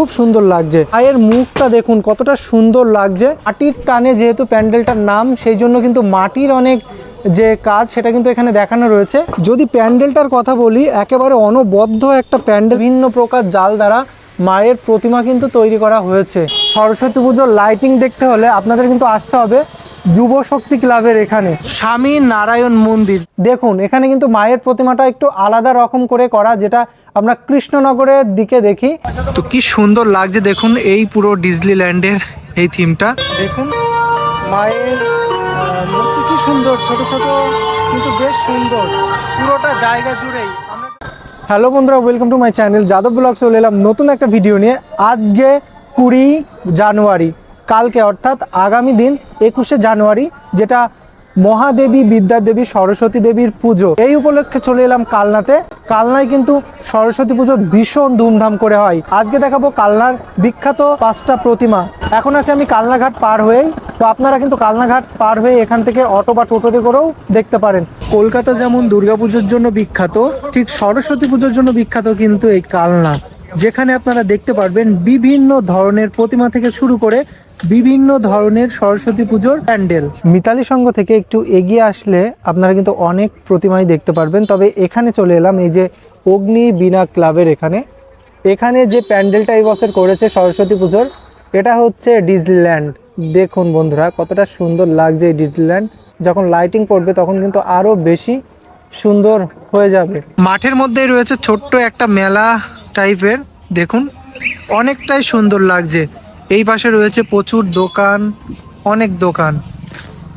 খুব সুন্দর লাগছে। মায়ের মুখটা দেখুন, কতটা সুন্দর লাগছে। মাটির টানে যেহেতু প্যান্ডেলটার নাম, সেই জন্য কিন্তু মাটির অনেক যে কাজ, সেটা কিন্তু এখানে দেখানো রয়েছে। যদি প্যান্ডেলটার কথা বলি, একেবারে অনবদ্য একটা প্যান্ডেল ভিন্ন প্রকার জাল দ্বারা মায়ের প্রতিমা কিন্তু তৈরি করা হয়েছে। সরস্বতী পুজোর লাইটিং দেখতে হলে আপনাদের কিন্তু আসতে হবে যুব শক্তি ক্লাবের এখানে। স্বামী নারায়ণ মন্দির। দেখুন, এখানে কিন্তু মায়ের প্রতিমাটা একটু আলাদা রকম করে করা, যেটা আমরা কৃষ্ণনগরের দিকে দেখি। তো কি সুন্দর লাগছে দেখুন এই পুরো ডিজনিল্যান্ডের এই থিমটা। দেখুন মায়ের মূর্তি কি সুন্দর ছোট ছোট কিন্তু বেশ সুন্দর। পুরোটা জায়গা জুড়েই হ্যালো বন্ধুরা welcome to my channel Yadav blog চলে এলাম নতুন একটা ভিডিও নিয়ে। আজকে কুড়ি জানুয়ারি কালকে অর্থাৎ আগামী দিন একুশে জানুয়ারি যেটা মহাদেবী, বিদ্যাদেবী, সরস্বতী দেবীর পুজো। এই উপলক্ষে চলে এলাম কালনাতে। কালনায় কিন্তু সরস্বতী পুজো ভীষণ ধুমধাম করে হয়। আজকে দেখাবো কালনার বিখ্যাত পাঁচটা প্রতিমা। এখন আছে আমি কালনাঘাট পার হয়েই। তো আপনারা কিন্তু কালনাঘাট পার হয়ে এখান থেকে অটো বা টোটোতে করেও দেখতে পারেন। কলকাতা যেমন দুর্গাপুজোর জন্য বিখ্যাত, ঠিক সরস্বতী পুজোর জন্য বিখ্যাত কিন্তু এই কালনা। যেখানে আপনারা দেখতে পারবেন বিভিন্ন ধরনের প্রতিমা থেকে শুরু করে বিভিন্ন ধরনের সরস্বতী পুজোর প্যান্ডেল। মিতালি সংঘ থেকে একটু এগিয়ে আসলে আপনারা কিন্তু অনেক প্রতিমাই দেখতে পারবেন। তবে এখানে চলে এলাম এই যে অগ্নি বিনা ক্লাবের এখানে। এখানে যে প্যান্ডেলটা এই বছর করেছে সরস্বতী পুজোর এটা হচ্ছে ডিজনিল্যান্ড। দেখুন বন্ধুরা কতটা সুন্দর লাগছে এই ডিজনিল্যান্ড। যখন লাইটিং পড়বে তখন কিন্তু আরও বেশি সুন্দর হয়ে যাবে। মাঠের মধ্যেই রয়েছে ছোট্ট একটা মেলা টাইপের, দেখুন, অনেকটাই সুন্দর লাগছে। এই পাশে রয়েছে প্রচুর দোকান, অনেক দোকান।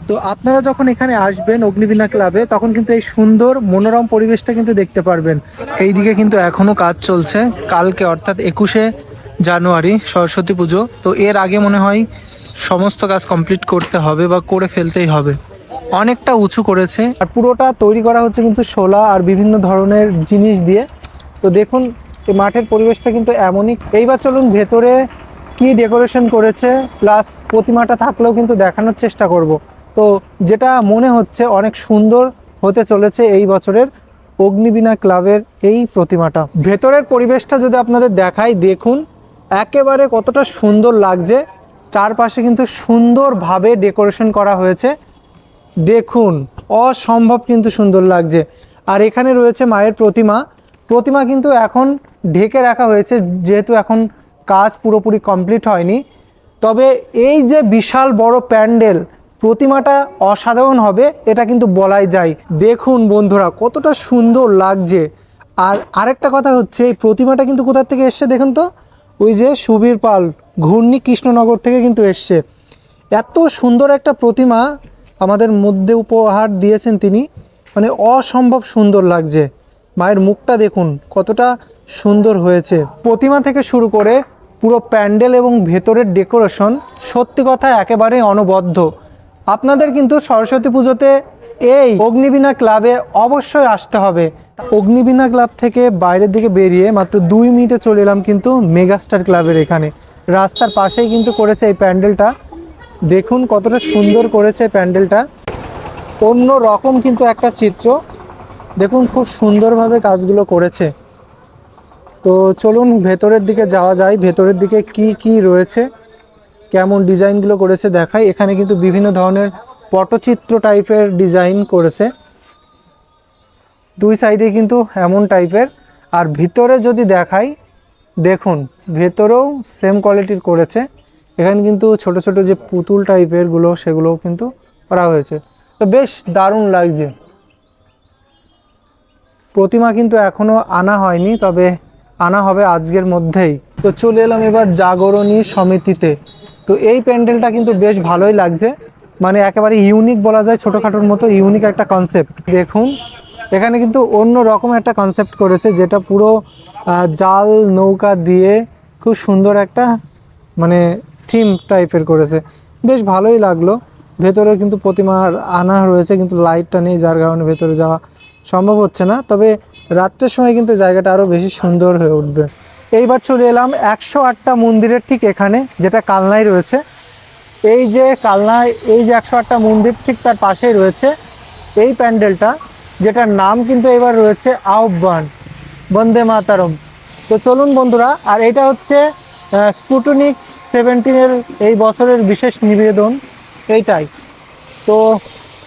তো আপনারা যখন এখানে আসবেন অগ্নিবীণা ক্লাবে, তখন কিন্তু এই সুন্দর মনোরম পরিবেশটা কিন্তু দেখতে পারবেন। এইদিকে কিন্তু এখনও কাজ চলছে, কালকে অর্থাৎ একুশে জানুয়ারি সরস্বতী পুজো। তো এর আগে মনে হয় সমস্ত কাজ কমপ্লিট করতে হবে বা করে ফেলতেই হবে। অনেকটা উঁচু করেছে, আর পুরোটা তৈরি করা হচ্ছে কিন্তু শোলা আর বিভিন্ন ধরনের জিনিস দিয়ে। তো দেখুন এই মাঠের পরিবেশটা কিন্তু এমনই। এইবার চলুন ভেতরে কি ডেকোরেশন করেছে প্লাস প্রতিমাটা থাকলেও কিন্তু দেখানোর চেষ্টা করব। তো যেটা মনে হচ্ছে অনেক সুন্দর হতে চলেছে এই বছরের অগ্নিবীণা ক্লাবের এই প্রতিমাটা। ভেতরের পরিবেশটা যদি আপনাদের দেখাই, দেখুন, একেবারে কতটা সুন্দর লাগছে। চারপাশে কিন্তু সুন্দরভাবে ডেকোরেশন করা হয়েছে। দেখুন, অসম্ভব কিন্তু সুন্দর লাগছে। আর এখানে রয়েছে মায়ের প্রতিমা। প্রতিমা কিন্তু এখন ঢেকে রাখা হয়েছে, যেহেতু এখন কাজ পুরোপুরি কমপ্লিট হয়নি। তবে এই যে বিশাল বড় প্যান্ডেল, প্রতিমাটা অসাধারণ হবে, এটা কিন্তু বলাই যায়। দেখুন বন্ধুরা, কতটা সুন্দর লাগছে। আর আরেকটা কথা হচ্ছে, এই প্রতিমাটা কিন্তু কোথা থেকে এসছে দেখুন তো? ওই যে সুবীর পাল, ঘূর্ণি কৃষ্ণনগর থেকে কিন্তু এসছে। এত সুন্দর একটা প্রতিমা আমাদের মধ্যে উপহার দিয়েছেন তিনি। মানে অসম্ভব সুন্দর লাগছে। মায়ের মুখটা দেখুন, কতটা সুন্দর হয়েছে। প্রতিমা থেকে শুরু করে পুরো প্যান্ডেল এবং ভেতরের ডেকোরেশন সত্যি কথা একেবারে অনবদ্য। আপনাদের কিন্তু সরস্বতী পুজোতে এই অগ্নিবীণা ক্লাবে অবশ্যই আসতে হবে। অগ্নিবীণা ক্লাব থেকে বাইরের দিকে বেরিয়ে মাত্র দুই মিনিটে চলে এলাম কিন্তু মেগাস্টার ক্লাবের এখানে। রাস্তার পাশেই কিন্তু করেছে এই প্যান্ডেলটা। দেখুন কতটা সুন্দর করেছে প্যান্ডেলটা। অন্য রকম কিন্তু একটা চিত্র। দেখুন, খুব সুন্দরভাবে কাজগুলো করেছে। তো চলুন ভেতরের দিকে যাওয়া যায় ভেতরের দিকে কি কি রয়েছে? কেমন ডিজাইনগুলো করেছে দেখাই। এখানে কিন্তু বিভিন্ন ধরনের পটচিত্র টাইপের ডিজাইন করেছে। দুই সাইডে কিন্তু এমন টাইপের। আর ভিতরে যদি দেখাই, দেখুন, ভেতরেও সেম কোয়ালিটির করেছে। এখানে কিন্তু ছোট ছোট যে পুতুল টাইপেরগুলো সেগুলোও কিন্তু করা হয়েছে। তো বেশ দারুণ লাগছে। প্রতিমা কিন্তু এখনও আনা হয়নি, তবে আনা হবে আজকের মধ্যেই। তো চলে এলাম এবার জাগরণী সমিতিতে। তো এই প্যান্ডেলটা কিন্তু বেশ ভালোই লাগছে। মানে একেবারে ইউনিক বলা যায়, ছোটোখাটোর মতো ইউনিক একটা কনসেপ্ট দেখুন, এখানে কিন্তু অন্য রকম একটা কনসেপ্ট করেছে, যেটা পুরো জাল নৌকা দিয়ে খুব সুন্দর একটা মানে থিম টাইপের করেছে। বেশ ভালোই লাগল। ভেতরে কিন্তু প্রতিমার আনা রয়েছে, কিন্তু লাইটটা নেই, যার কারণে ভেতরে যাওয়া সম্ভব হচ্ছে না, তবে রাত্রের সময় কিন্তু জায়গাটা আরও বেশি সুন্দর হয়ে উঠবে। এইবার চলে এলাম একশো আটটা মন্দিরের ঠিক এখানে, যেটা কালনায় রয়েছে। এই যে কালনায়, এই যে একশো আটটা মন্দির ঠিক তার পাশেই রয়েছে এই প্যান্ডেলটা, যেটার নাম কিন্তু এবার রয়েছে আহ্বান, বন্দে মাতারম। তো চলুন বন্ধুরা, আর এটা হচ্ছে স্পুটনিক সেভেন্টিনের এই বছরের বিশেষ নিবেদন, এইটাই। তো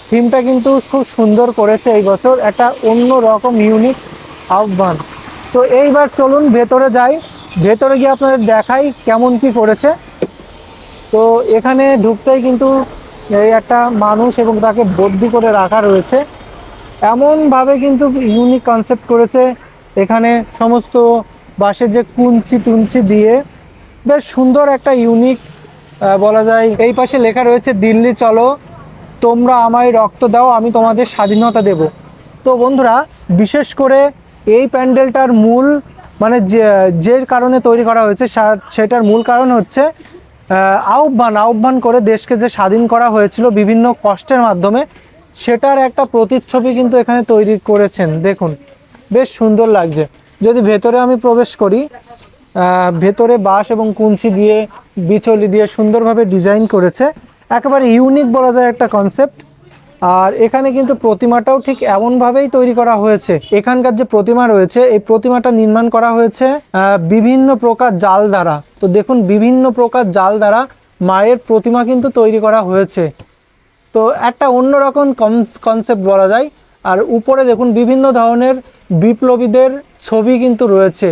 থিমটা কিন্তু খুব সুন্দর করেছে এই বছর। একটা অন্য রকম ইউনিক আহ্বান। তো এইবার চলুন ভেতরে যাই। ভেতরে গিয়ে আপনাদের দেখাই কেমন কি করেছে। তো এখানে ঢুকতেই কিন্তু এই একটা মানুষ এবং তাকে বন্দি করে রাখা রয়েছে। এমনভাবে কিন্তু ইউনিক কনসেপ্ট করেছে। এখানে সমস্ত বাঁশের যে কুঞ্চি টুঞ্চি দিয়ে বেশ সুন্দর একটা ইউনিক বলা যায়, এই পাশে লেখা রয়েছে, দিল্লি চলো। তোমরা আমায় রক্ত দাও, আমি তোমাদের স্বাধীনতা দেব। তো বন্ধুরা, বিশেষ করে এই প্যান্ডেলটার মূল মানে যে যে কারণে তৈরি করা হয়েছে সেটার মূল কারণ হচ্ছে আহ্বান আহ্বান করে দেশকে যে স্বাধীন করা হয়েছিল বিভিন্ন কষ্টের মাধ্যমে, সেটার একটা প্রতিচ্ছবি কিন্তু এখানে তৈরি করেছেন। দেখুন, বেশ সুন্দর লাগছে। যদি ভেতরে আমি প্রবেশ করি ভেতরে বাঁশ এবং কুঞ্চি দিয়ে, বিচলি দিয়ে সুন্দরভাবে ডিজাইন করেছে একেবারে ইউনিক বলা যায় একটা কনসেপ্ট আর এখানে কিন্তু প্রতিমাটাও ঠিক এমনভাবেই তৈরি করা হয়েছে। এখানকার যে প্রতিমা রয়েছে, এই প্রতিমাটা নির্মাণ করা হয়েছে বিভিন্ন প্রকার জাল দ্বারা। তো দেখুন, বিভিন্ন প্রকার জাল দ্বারা মায়ের প্রতিমা কিন্তু তৈরি করা হয়েছে। তো একটা অন্যরকম কনসেপ্ট বলা যায়। আর উপরে দেখুন, বিভিন্ন ধরনের বিপ্লবীদের ছবি কিন্তু রয়েছে।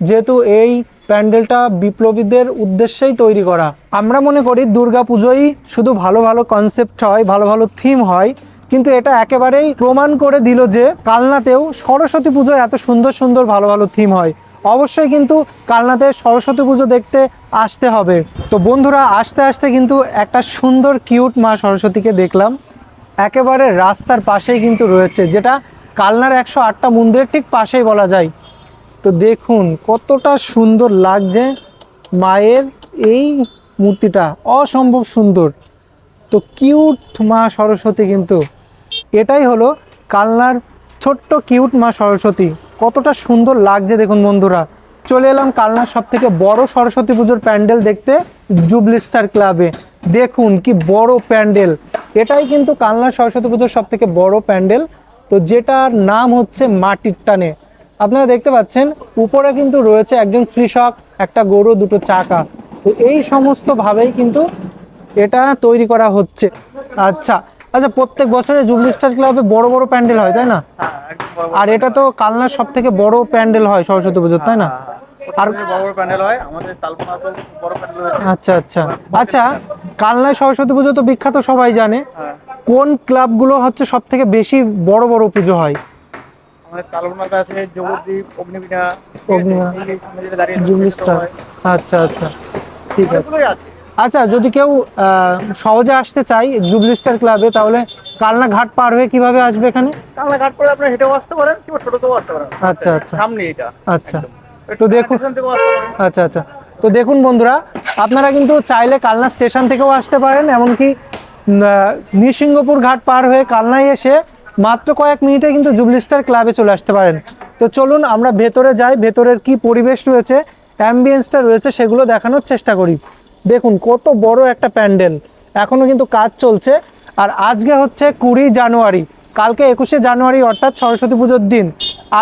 যেহেতু এই প্যান্ডেলটা বিপ্লবীদের উদ্দেশ্যেই তৈরি করা। আমরা মনে করি দুর্গা পুজোই শুধু ভালো ভালো কনসেপ্ট হয়, ভালো ভালো থিম হয়, কিন্তু এটা একেবারেই প্রমাণ করে দিল যে কালনাতেও সরস্বতী পুজোয় এত সুন্দর সুন্দর ভালো ভালো থিম হয়। অবশ্যই কিন্তু কালনাতে সরস্বতী পুজো দেখতে আসতে হবে। তো বন্ধুরা, আসতে আসতে কিন্তু একটা সুন্দর কিউট মা সরস্বতীকে দেখলাম। একেবারে রাস্তার পাশেই কিন্তু রয়েছে, যেটা কালনার একশো আটটা মন্দিরের ঠিক পাশেই বলা যায়। তো দেখুন কতটা সুন্দর লাগছে মায়ের এই মূর্তিটা, অসম্ভব সুন্দর। তো কিউট মা সরস্বতী কিন্তু, এটাই হলো কালনার ছোট্ট কিউট মা সরস্বতী। কতটা সুন্দর লাগছে দেখুন বন্ধুরা। চলে এলাম কালনার সব থেকে বড় সরস্বতী পুজোর প্যান্ডেল দেখতে জুবলি স্টার ক্লাবে দেখুন কি বড় প্যান্ডেল। এটাই কিন্তু কালনার সরস্বতী পুজোর সব থেকে বড় প্যান্ডেল। তো যেটার নাম হচ্ছে মাটির টানে। আপনারা দেখতে পাচ্ছেন উপরে কিন্তু রয়েছে একজন কৃষক একটা গরু দুটো চাকা। তো এই সমস্ত ভাবেই কিন্তু এটা তৈরি করা হচ্ছে। আচ্ছা আচ্ছা প্রত্যেক বছরে জুবলি স্টার ক্লাবে বড় বড় প্যান্ডেল হয় তাই না? আর এটা তো কালনার সব থেকে বড় প্যান্ডেল হয় সরস্বতী পুজোর তাই না? আর বড় বড় প্যান্ডেল হয় আমাদের বড় প্যান্ডেল আচ্ছা আচ্ছা আচ্ছা কালনায় সরস্বতী পুজো তো বিখ্যাত সবাই জানে। কোন ক্লাবগুলো হচ্ছে সব থেকে বেশি বড় বড় পুজো হয়? আমাদের আছে জগদ্বীপ অগ্নিবীণা জুবলি স্টার আচ্ছা আচ্ছা। ঠিক আছে। আচ্ছা যদি কেউ সহজে আসতে চাই জুবলি স্টার ক্লাবে তাহলে কালনা ঘাট পার হয়ে কীভাবে আসবে এখানে? কালনা ঘাট করে আপনি হেঁটেও আসতে পারেন কিংবা টোটোতেও আসতে পারেন। আচ্ছা আচ্ছা। সামনে এটা। আচ্ছা। তো দেখুন আচ্ছা আচ্ছা। তো দেখুন বন্ধুরা আপনারা কিন্তু চাইলে কালনা স্টেশন থেকেও আসতে পারেন এমনকি নৃসিংহপুর ঘাট পার হয়ে কালনায় এসে মাত্র কয়েক মিনিটে কিন্তু জুবলি স্টার ক্লাবে চলে আসতে পারেন। তো চলুন আমরা ভেতরে যাই, ভেতরের কি পরিবেশ রয়েছে অ্যাম্বিয়েন্সটা রয়েছে সেগুলো দেখানোর চেষ্টা করি। দেখুন, কত বড় একটা প্যান্ডেল এখনও কিন্তু কাজ চলছে। আর আজকে হচ্ছে কুড়ি জানুয়ারি, কালকে একুশে জানুয়ারি অর্থাৎ সরস্বতী পুজোর দিন।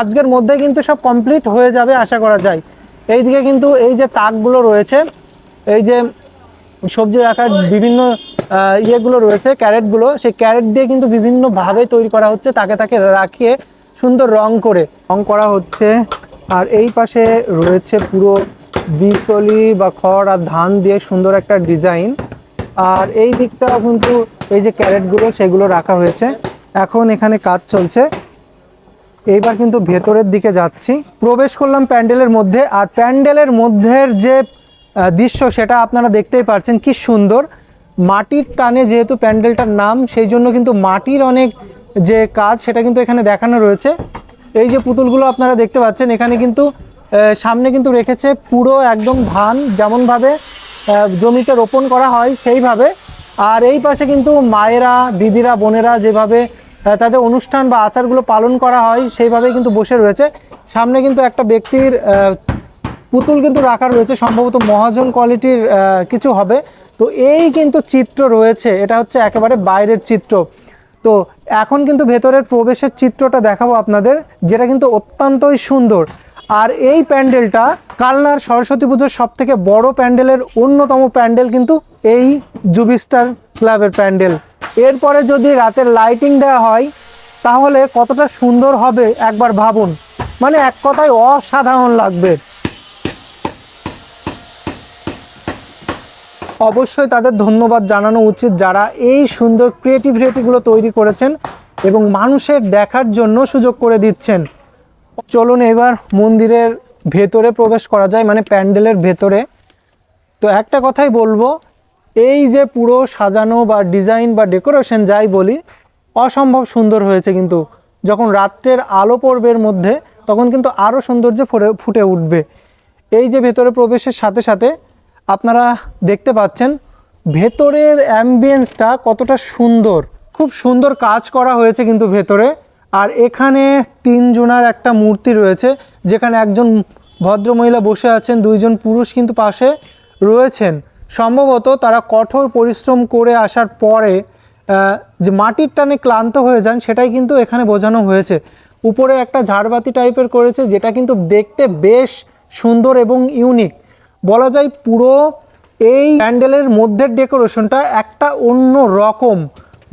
আজকের মধ্যে কিন্তু সব কমপ্লিট হয়ে যাবে আশা করা যায়। এইদিকে কিন্তু এই যে তাকগুলো রয়েছে, এই যে সবজি রাখার বিভিন্ন ইয়েগুলো রয়েছে, ক্যারেটগুলো। সেই ক্যারেট দিয়ে কিন্তু বিভিন্নভাবে তৈরি করা হচ্ছে, তাকে তাকে রাখিয়ে সুন্দর রং করে। রং করা হচ্ছে। আর এই পাশে রয়েছে পুরো বিচলি বা খড় আর ধান দিয়ে সুন্দর একটা ডিজাইন। আর এই দিকটাও কিন্তু এই যে ক্যারেটগুলো, সেগুলো রাখা হয়েছে। এখন এখানে কাজ চলছে। এইবার কিন্তু ভেতরের দিকে যাচ্ছি। প্রবেশ করলাম প্যান্ডেলের মধ্যে। আর প্যান্ডেলের মধ্যের যে দৃশ্য সেটা আপনারা দেখতেই পারছেন কি সুন্দর। মাটির টানে যেহেতু প্যান্ডেলটার নাম, সেই জন্য কিন্তু মাটির অনেক যে কাজ সেটা কিন্তু এখানে দেখানো রয়েছে। এই যে পুতুলগুলো আপনারা দেখতে পাচ্ছেন, এখানে কিন্তু সামনে কিন্তু রেখেছে পুরো একদম ধান যেমনভাবে জমিতে রোপণ করা হয় সেইভাবে। আর এই পাশে কিন্তু মায়েরা, দিদিরা, বোনেরা যেভাবে তাদের অনুষ্ঠান বা আচারগুলো পালন করা হয় সেইভাবে কিন্তু বসে রয়েছে। সামনে কিন্তু একটা ব্যক্তির পুতুল কিন্তু রাখা রয়েছে, সম্ভবত মহাজন কোয়ালিটির কিছু হবে। তো এই কিন্তু চিত্র রয়েছে, এটা হচ্ছে একেবারে বাইরের চিত্র। তো এখন কিন্তু ভেতরের প্রবেশের চিত্রটা দেখাবো আপনাদের, যেটা কিন্তু অত্যন্তই সুন্দর। আর এই প্যান্ডেলটা কালনার সরস্বতী পুজোর সব থেকে বড় প্যান্ডেলের অন্যতম প্যান্ডেল কিন্তু এই জুবিস্টার ক্লাবের প্যান্ডেল। এরপরে যদি রাতের লাইটিং দেওয়া হয়, তাহলে কতটা সুন্দর হবে একবার ভাবুন। মানে এক কথায় অসাধারণ লাগবে। অবশ্যই তাদের ধন্যবাদ জানানো উচিত যারা এই সুন্দর ক্রিয়েটিভিটিগুলো তৈরি করেছেন এবং মানুষের দেখার জন্য সুযোগ করে দিচ্ছেন। চলুন এবার মন্দিরের ভেতরে প্রবেশ করা যায় মানে প্যান্ডেলের ভেতরে। তো একটা কথাই বলব, এই যে পুরো সাজানো বা ডিজাইন বা ডেকোরেশন যাই বলি, অসম্ভব সুন্দর হয়েছে কিন্তু। যখন রাত্রের আলো পর্বের মধ্যে, তখন কিন্তু আরও সৌন্দর্য ফুটে ফুটে উঠবে। এই যে ভেতরে প্রবেশের সাথে সাথে আপনারা দেখতে পাচ্ছেন, ভেতরের অ্যাম্বিয়েন্সটা কতটা সুন্দর। খুব সুন্দর কাজ করা হয়েছে কিন্তু ভেতরে। আর এখানে তিনজনার একটা মূর্তি রয়েছে, যেখানে একজন ভদ্রমহিলা বসে আছেন, দুইজন পুরুষ কিন্তু পাশে রয়েছেন। সম্ভবত তারা কঠোর পরিশ্রম করে আসার পরে যে মাটির টানে ক্লান্ত হয়ে যান, সেটাই কিন্তু এখানে বোঝানো হয়েছে। উপরে একটা ঝাড়বাতি টাইপের করেছে, যেটা কিন্তু দেখতে বেশ সুন্দর এবং ইউনিক বলা যায় পুরো এই প্যান্ডেলের মধ্যের ডেকোরেশনটা একটা অন্য রকম।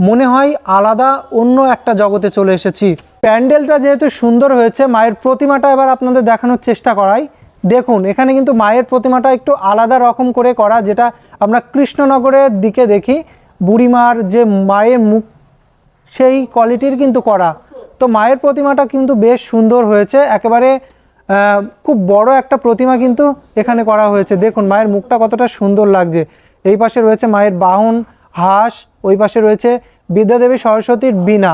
মনে হয় আলাদা, অন্য একটা জগতে চলে এসেছি। প্যান্ডেলটা যেহেতু সুন্দর হয়েছে, মায়ের প্রতিমাটা এবার আপনাদের দেখানোর চেষ্টা করাই। দেখুন, এখানে কিন্তু মায়ের প্রতিমাটা একটু আলাদা রকম করে করা, যেটা আমরা কৃষ্ণনগরের দিকে দেখি। বুড়িমার যে মায়ের মুখ, সেই কোয়ালিটির কিন্তু করা। তো মায়ের প্রতিমাটা কিন্তু বেশ সুন্দর হয়েছে। একেবারে খুব বড় একটা প্রতিমা কিন্তু এখানে করা হয়েছে। দেখুন, মায়ের মুখটা কতটা সুন্দর লাগছে। এই পাশে রয়েছে মায়ের বাহন, হাঁস, ওই পাশে রয়েছে বিদ্যাদেবী সরস্বতীর বীণা।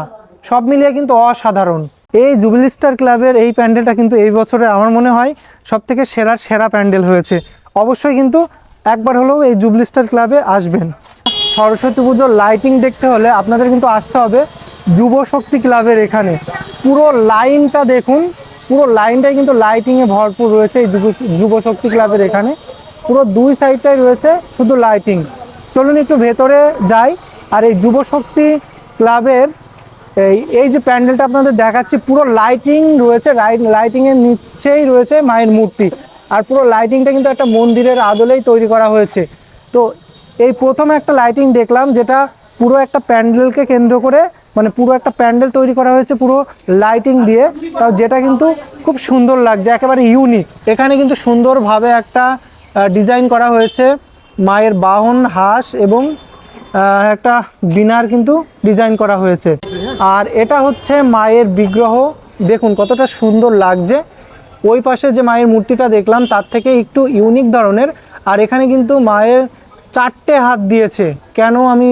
সব মিলিয়ে কিন্তু অসাধারণ। এই জুবিলি স্টার ক্লাবের এই প্যান্ডেলটা কিন্তু এই বছরে আমার মনে হয় সব থেকে সেরা সেরা প্যান্ডেল হয়েছে। অবশ্যই কিন্তু একবার হলেও এই জুবিলি স্টার ক্লাবে আসবেন। সরস্বতী পুজোর লাইটিং দেখতে হলে আপনাদের কিন্তু আসতে হবে যুব শক্তি ক্লাবের এখানে। পুরো লাইনটা দেখুন পুরো লাইনটাই কিন্তু লাইটিংয়ে ভরপুর রয়েছে এই যুব যুব শক্তি ক্লাবের এখানে। পুরো দুই সাইডটাই রয়েছে শুধু লাইটিং চলুন একটু ভেতরে যাই। আর এই যুব শক্তি ক্লাবের এই এই যে প্যান্ডেলটা আপনাদের দেখাচ্ছি, পুরো লাইটিং রয়েছে লাইটিংয়ের নিচেই রয়েছে মায়ের মূর্তি। আর পুরো লাইটিংটা কিন্তু একটা মন্দিরের আদলেই তৈরি করা হয়েছে। তো এই প্রথম একটা লাইটিং দেখলাম, যেটা পুরো একটা প্যান্ডেলকে কেন্দ্র করে মানে পুরো একটা প্যান্ডেল তৈরি করা হয়েছে পুরো লাইটিং দিয়ে। তাও যেটা কিন্তু খুব সুন্দর লাগছে, একেবারে ইউনিক এখানে কিন্তু সুন্দরভাবে একটা ডিজাইন করা হয়েছে মায়ের বাহন, হাঁস এবং একটা বিনার কিন্তু ডিজাইন করা হয়েছে। আর এটা হচ্ছে মায়ের বিগ্রহ। দেখুন কতটা সুন্দর লাগছে। ওই পাশে যে মায়ের মূর্তিটা দেখলাম, তার থেকে একটু ইউনিক ধরনের। আর এখানে কিন্তু মায়ের চারটে হাত দিয়েছে। কেন আমি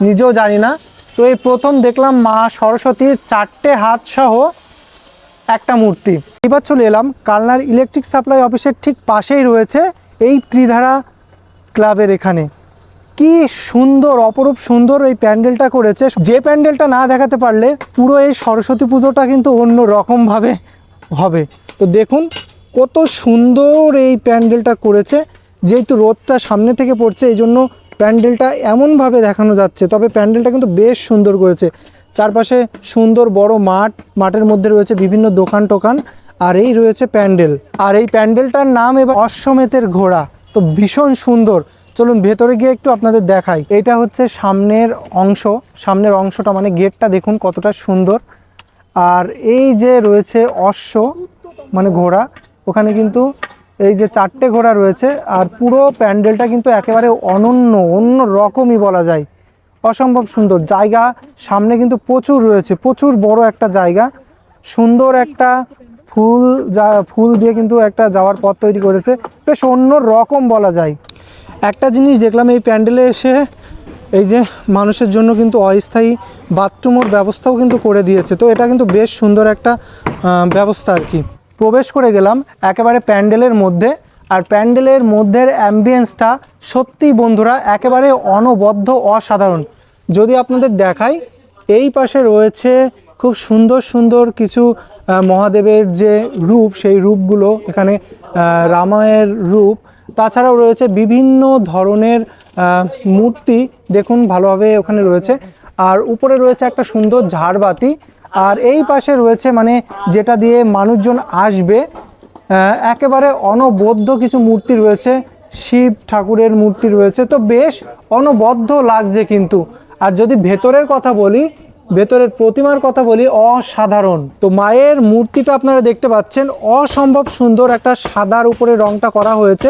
নিজেও জানি না। তো এই প্রথম দেখলাম মা সরস্বতীর চারটে হাত সহ একটা মূর্তি। এবার চলে এলাম কালনার ইলেকট্রিক সাপ্লাই অফিসের ঠিক পাশেই রয়েছে এই ত্রিধারা ক্লাবের এখানে। কি সুন্দর, অপরূপ সুন্দর এই প্যান্ডেলটা করেছে। যে প্যান্ডেলটা না দেখাতে পারলে পুরো এই সরস্বতী পুজোটা কিন্তু অন্য রকমভাবে হবে। তো দেখুন কত সুন্দর এই প্যান্ডেলটা করেছে। যেহেতু রোদটা সামনে থেকে পড়ছে এই জন্য প্যান্ডেলটা এমনভাবে দেখানো যাচ্ছে, তবে প্যান্ডেলটা কিন্তু বেশ সুন্দর করেছে। চারপাশে সুন্দর বড় মাঠ, মাঠের মধ্যে রয়েছে বিভিন্ন দোকান টোকান, আর এই রয়েছে প্যান্ডেল। আর এই প্যান্ডেলটার নাম এবার অশ্বমেধের ঘোড়া। তো ভীষণ সুন্দর। চলুন ভেতরে গিয়ে একটু আপনাদের দেখাই। এটা হচ্ছে সামনের অংশ। সামনের অংশটা মানে গেটটা দেখুন কতটা সুন্দর। আর এই যে রয়েছে অশ্ব মানে ঘোড়া, ওখানে কিন্তু এই যে চারটে ঘোড়া রয়েছে, আর পুরো প্যান্ডেলটা কিন্তু একেবারে অনন্য, অন্য রকমই বলা যায়। অসম্ভব সুন্দর জায়গা, সামনে কিন্তু প্রচুর রয়েছে, প্রচুর বড় একটা জায়গা। সুন্দর একটা ফুল যা, ফুল দিয়ে কিন্তু একটা যাওয়ার পথ তৈরি করেছে, বেশ অন্য রকম বলা যায়। একটা জিনিস দেখলাম, এই প্যান্ডেলে এসে এই যে মানুষের জন্য কিন্তু অস্থায়ী বাথরুমের ব্যবস্থাও কিন্তু করে দিয়েছে, তো এটা কিন্তু বেশ সুন্দর একটা ব্যবস্থা আর কি। প্রবেশ করে গেলাম একেবারে প্যান্ডেলের মধ্যে। আর প্যান্ডেলের মধ্যের অ্যাম্বিয়েন্সটা সত্যিই বন্ধুরা একেবারে অনবদ্য, অসাধারণ। যদি আপনাদের দেখাই, এই পাশে রয়েছে খুব সুন্দর সুন্দর কিছু মহাদেবের যে রূপ, সেই রূপগুলো এখানে রামায়ের রূপ। তাছাড়াও রয়েছে বিভিন্ন ধরনের মূর্তি। দেখুন, ভালোভাবে ওখানে রয়েছে। আর উপরে রয়েছে একটা সুন্দর ঝাড়বাতি। আর এই পাশে রয়েছে মানে যেটা দিয়ে মানুষজন আসবে একেবারে অনবদ্য কিছু মূর্তি রয়েছে, শিব ঠাকুরের মূর্তি রয়েছে। তো বেশ অনবদ্য লাগছে কিন্তু। আর যদি ভেতরের কথা বলি, ভেতরের প্রতিমার কথা বলি, অসাধারণ। তো মায়ের মূর্তিটা আপনারা দেখতে পাচ্ছেন, অসম্ভব সুন্দর একটা সাদার উপরে রংটা করা হয়েছে।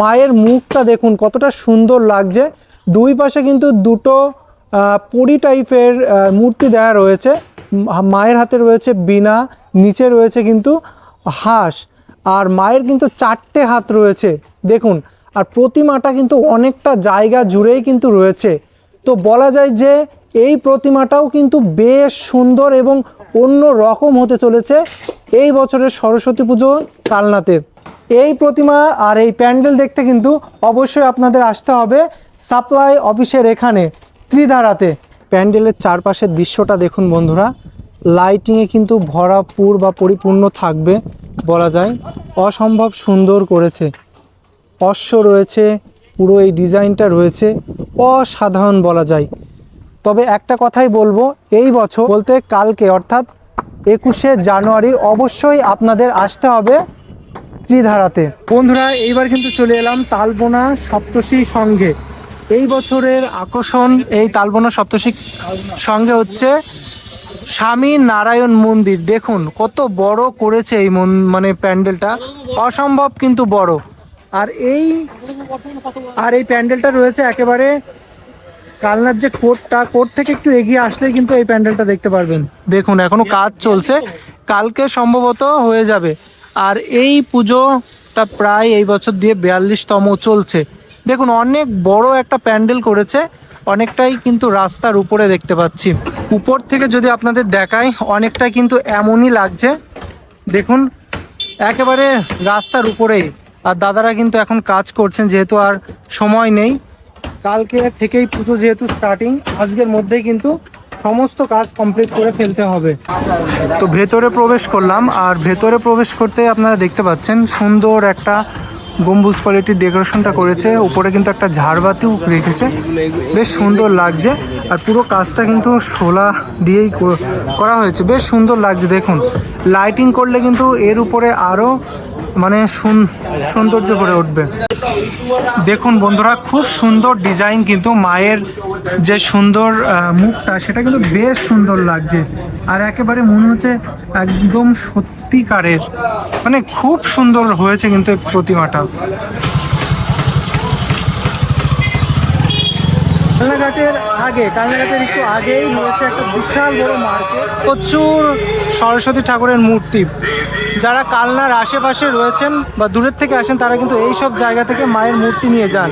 মায়ের মুখটা দেখুন, কতটা সুন্দর লাগছে। দুই পাশে কিন্তু দুটো পরি টাইপের মূর্তি দেওয়া রয়েছে। মায়ের হাতে রয়েছে বীণা নিচে রয়েছে কিন্তু হাঁস, আর মায়ের কিন্তু চারটে হাত রয়েছে, দেখুন, আর প্রতিমাটা কিন্তু অনেকটা জায়গা জুড়েই কিন্তু রয়েছে। তো বলা যায় যে এই প্রতিমাটাও কিন্তু বেশ সুন্দর এবং অন্য রকম হতে চলেছে এই বছরের সরস্বতী পুজো কালনাতে। এই প্রতিমা আর এই প্যান্ডেল দেখতে কিন্তু অবশ্যই আপনাদের আসতে হবে সাপ্লাই অফিসের এখানে, ত্রিধারাতে। প্যান্ডেলের চারপাশের দৃশ্যটা দেখুন বন্ধুরা। লাইটিংয়ে কিন্তু ভরাপুর বা পরিপূর্ণ থাকবে বলা যায়। অসম্ভব সুন্দর করেছে। অশ্ব রয়েছে, পুরো এই ডিজাইনটা রয়েছে, অসাধারণ বলা যায়। তবে একটা কথাই বলব, এই বছর বলতে কালকে, অর্থাৎ একুশে জানুয়ারি, অবশ্যই আপনাদের আসতে হবে ত্রিধারাতে। বন্ধুরা, এইবার কিন্তু চলে এলাম তালবোনা সপ্তশী সঙ্গে। এই বছরের আকর্ষণ এই তালবনা সপ্তশী সঙ্গে হচ্ছে স্বামী নারায়ণ মন্দির। দেখুন, কত বড় করেছে এই মন- মানে প্যান্ডেলটা। অসম্ভব কিন্তু বড়। আর এই আর এই প্যান্ডেলটা রয়েছে একেবারে কালনার যে কোর্টটা কোর্ট থেকে একটু এগিয়ে আসলেই কিন্তু এই প্যান্ডেলটা দেখতে পারবেন। দেখুন, এখনও কাজ চলছে। কালকে সম্ভবত হয়ে যাবে। আর এই পুজোটা প্রায় এই বছর দিয়ে বিয়াল্লিশতম চলছে। দেখুন, অনেক বড় একটা প্যান্ডেল করেছে, অনেকটাই কিন্তু রাস্তার উপরে দেখতে পাচ্ছি। উপর থেকে যদি আপনাদের দেখায় অনেকটাই কিন্তু এমনই লাগছে। দেখুন, একেবারে রাস্তার উপরেই। আর দাদারা কিন্তু এখন কাজ করছেন, যেহেতু আর সময় নেই। কালকে থেকেই পুজো যেহেতু স্টার্টিং আজকের মধ্যেই কিন্তু সমস্ত কাজ কমপ্লিট করে ফেলতে হবে। তো ভেতরে প্রবেশ করলাম, আর ভেতরে প্রবেশ করতে আপনারা দেখতে পাচ্ছেন, সুন্দর একটা গম্বুজ কোয়ালিটির ডেকোরেশনটা করেছে। উপরে কিন্তু একটা ঝাড়বাতিও রেখেছে। বেশ সুন্দর লাগছে। আর পুরো কাজটা কিন্তু শোলা দিয়েই করা হয়েছে। বেশ সুন্দর লাগছে, দেখুন। লাইটিং করলে কিন্তু এর উপরে আরও মানে সুন- সৌন্দর্য করে উঠবে। দেখুন বন্ধুরা, খুব সুন্দর ডিজাইন কিন্তু মায়ের যে সুন্দর মুখটা, সেটা কিন্তু বেশ সুন্দর লাগছে। আর একেবারে মনে হচ্ছে একদম সত্যিকারের। মানে খুব সুন্দর হয়েছে কিন্তু প্রতিমাটা। কালনাঘাটের আগে কালনাঘাটের একটু আগেই রয়েছে একটা বিশাল বড় মার্কেট। প্রচুর সরস্বতী ঠাকুরের মূর্তি। যারা কালনার আশেপাশে রয়েছেন বা দূরের থেকে আসেন, তারা কিন্তু এই সব জায়গা থেকে মায়ের মূর্তি নিয়ে যান।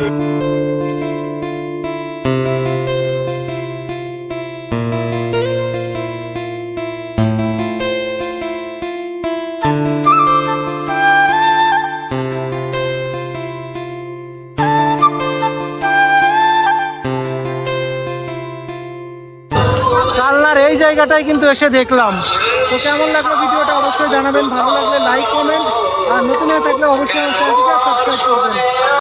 জায়গাটায় কিন্তু এসে দেখলাম। তো কেমন লাগল ভিডিওটা অবশ্যই জানাবেন। ভালো লাগলে লাইক কমেন্ট আর নতুন হয়ে থাকলে অবশ্যই চ্যানেলটিকে সাবস্ক্রাইব করবেন।